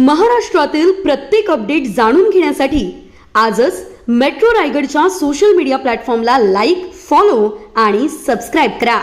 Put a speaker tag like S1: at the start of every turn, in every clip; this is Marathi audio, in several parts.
S1: महाराष्ट्रातील प्रत्येक अपडेट जाणून घेण्यासाठी आजच मेट्रो रायगडच्या सोशल मीडिया प्लॅटफॉर्मला लाईक फॉलो आणि सबस्क्राईब करा.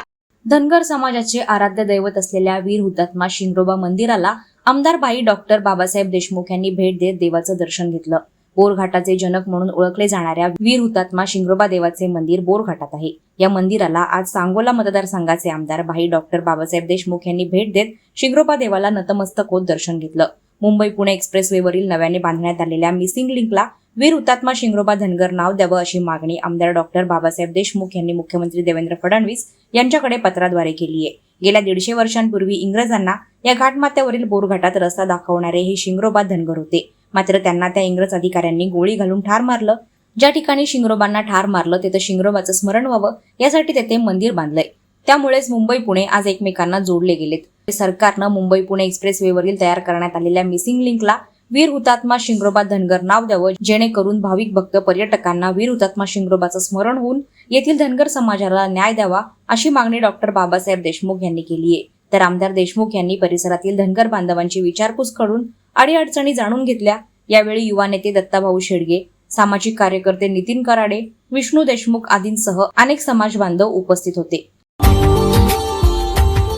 S2: धनगर समाजाचे आराध्य दैवत असलेल्या वीर हुतात्मा शिंगरोबा मंदिराला आमदार बाई डॉक्टर बाबासाहेब देशमुख यांनी भेट देत देवाचं दर्शन घेतलं. बोरघाटाचे जनक म्हणून ओळखले जाणाऱ्या वीर हुतात्मा शिंगरोबा देवाचे मंदिर बोरघाटात आहे. या मंदिराला आज सांगोला मतदारसंघाचे आमदार भाई डॉक्टर बाबासाहेब देशमुख यांनी भेट देत शिंगरोबा देवाला नतमस्तक होत दर्शन घेतलं. मुंबई पुणे एक्सप्रेसवेवरील नव्याने बांधण्यात आलेल्या मिसिंग लिंकला वीर हुतात्मा शिंगरोबा धनगर नाव द्यावं अशी मागणी आमदार डॉक्टर बाबासाहेब देशमुख यांनी मुख्यमंत्री देवेंद्र फडणवीस यांच्याकडे पत्राद्वारे केली आहे. गेल्या दीडशे वर्षांपूर्वी इंग्रजांना या घाटमात्यावरील बोरघाटात रस्ता दाखवणारे हे शिंगरोबा धनगर होते. मात्र त्यांना त्या इंग्रज अधिकाऱ्यांनी गोळी घालून ठार मारलं. ज्या ठिकाणी शिंगरोबांना ठार मारलं तिथं शिंगरोबाचं स्मरण व्हावं यासाठी तेथे मंदिर बांधलंय. त्यामुळेच मुंबई पुणे आज एकमेकांना जोडले गेलेत. सरकारनं मुंबई पुणे एक्सप्रेसवेवरील तयार करण्यात आलेल्या मिसिंग लिंकला वीर हुतात्मा शिंगरोबा धनगर नाव द्यावं जेणेकरून भाविक भक्त पर्यटकांना वीर हुतात्मा शिंगरोबाचं स्मरण होऊन येथील धनगर समाजाला न्याय द्यावा अशी मागणी डॉक्टर बाबासाहेब देशमुख यांनी केली आहे. तर आमदार देशमुख यांनी परिसरातील धनगर बांधवांची विचारपूस करून अडीअडचणी जाणून घेतल्या. यावेळी युवा नेते दत्ताभाऊ शेडगे सामाजिक कार्यकर्ते नितीन कराडे विष्णू देशमुख आदींसह अनेक समाज बांधव उपस्थित होते.